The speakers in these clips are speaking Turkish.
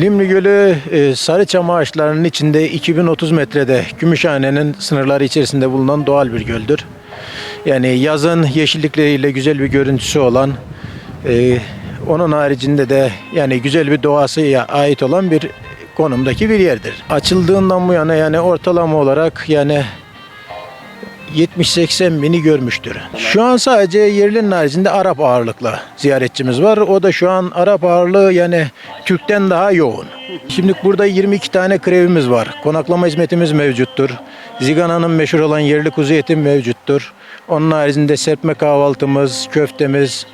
Limni Gölü e, Sarıçam ağaçlarının içinde 2030 metrede Gümüşhane'nin sınırları içerisinde bulunan doğal bir göldür. Yani yazın yeşillikleriyle güzel bir görüntüsü olan, e, onun haricinde de yani güzel bir doğasıya ait olan bir konumdaki bir yerdir. Açıldığından bu yana yani ortalama olarak yani 70-80 bini görmüştür. Şu an sadece yerlinin haricinde Arap ağırlıklı ziyaretçimiz var. O da şu an Arap ağırlığı yani Türk'ten daha yoğun. Şimdi burada 22 tane krevimiz var. Konaklama hizmetimiz mevcuttur. Zigana'nın meşhur olan yerli kuzu eti mevcuttur. Onun haricinde serpme kahvaltımız, köftemiz,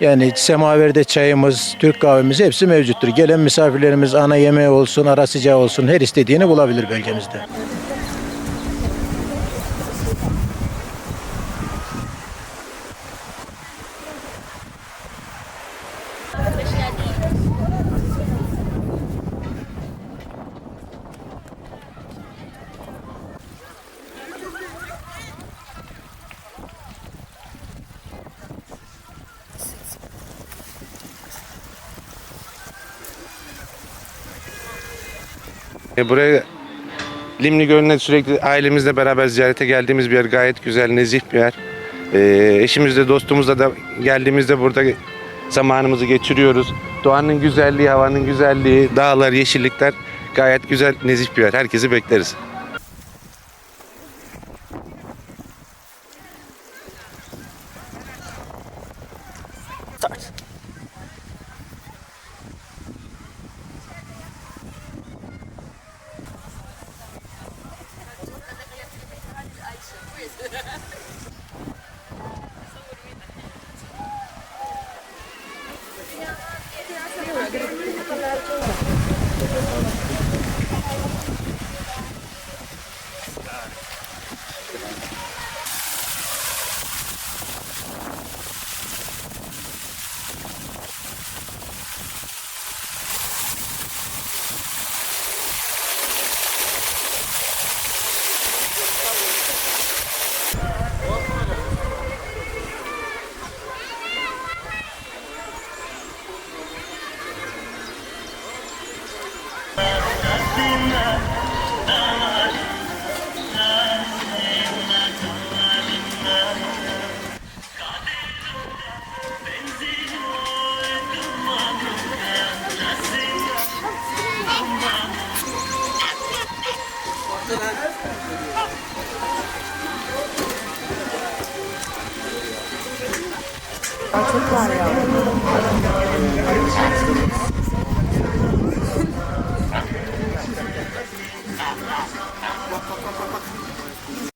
yani semaverde çayımız, Türk kahvemiz hepsi mevcuttur. Gelen misafirlerimiz ana yemeği olsun, ara sıcağı olsun her istediğini bulabilir bölgemizde. E, Buraya Limni Gölü'ne sürekli ailemizle beraber ziyarete geldiğimiz bir yer. Gayet güzel, nezih bir yer. E, eşimizle, dostumuzla da geldiğimizde burada zamanımızı geçiriyoruz. Doğanın güzelliği, havanın güzelliği, dağlar, yeşillikler gayet güzel, nezih bir yer. Herkesi bekleriz. Çok var ya.